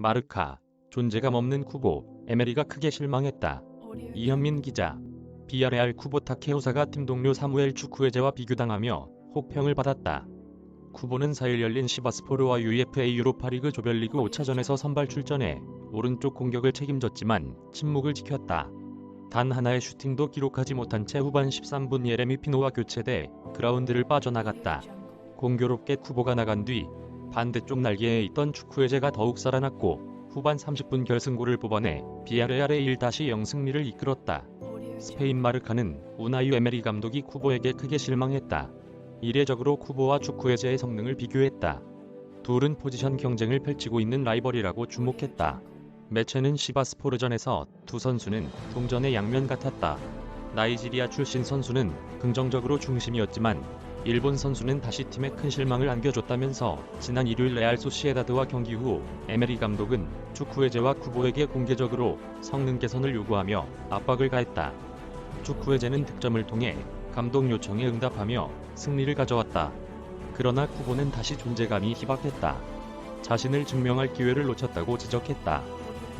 마르카, 존재감 없는 쿠보, 에메리가 크게 실망했다. 이현민 기자, 비아레알 쿠보 타케오사가 팀 동료 사무엘 추쿠에제와 비교당하며 혹평을 받았다. 쿠보는 4일 열린 시바스포르와 UFA 유로파리그 조별리그 5차전에서 선발 출전해 오른쪽 공격을 책임졌지만 침묵을 지켰다. 단 하나의 슈팅도 기록하지 못한 채 후반 13분 예레미 피노와 교체돼 그라운드를 빠져나갔다. 공교롭게 쿠보가 나간 뒤 반대쪽 날개에 있던 축구의제가 더욱 살아났고 후반 30분 결승골을 뽑아내 비아레알의 1-0 승리를 이끌었다. 스페인 마르카는 우나유 에메리 감독이 쿠보에게 크게 실망했다. 이례적으로 쿠보와 축구의제의 성능을 비교했다. 둘은 포지션 경쟁을 펼치고 있는 라이벌이라고 주목했다. 매체는 시바스포르전에서 두 선수는 동전의 양면 같았다. 나이지리아 출신 선수는 긍정적으로 중심이었지만 일본 선수는 다시 팀에 큰 실망을 안겨줬다면서 지난 일요일 레알 소시에다드와 경기 후 에메리 감독은 축구회제와 쿠보에게 공개적으로 성능 개선을 요구하며 압박을 가했다. 축구회제는 득점을 통해 감독 요청에 응답하며 승리를 가져왔다. 그러나 쿠보는 다시 존재감이 희박했다. 자신을 증명할 기회를 놓쳤다고 지적했다.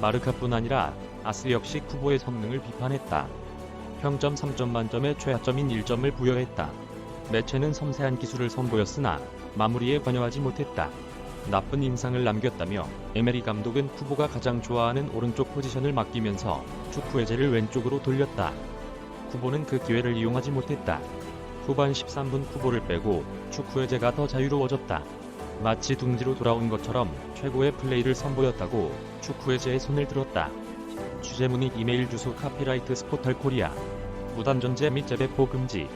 마르카뿐 아니라 아스 역시 쿠보의 성능을 비판했다. 평점 3점 만점에 최하점인 1점을 부여했다. 매체는 섬세한 기술을 선보였으나 마무리에 관여하지 못했다. 나쁜 인상을 남겼다며 에메리 감독은 쿠보가 가장 좋아하는 오른쪽 포지션을 맡기면서 축구 의제를 왼쪽으로 돌렸다. 쿠보는 그 기회를 이용하지 못했다. 후반 13분 쿠보를 빼고 축구 의제가 더 자유로워졌다. 마치 둥지로 돌아온 것처럼 최고의 플레이를 선보였다고 축구 의제의 손을 들었다. 취재문의 이메일 주소 카피라이트 스포털 코리아 무단 전제 및 재배포 금지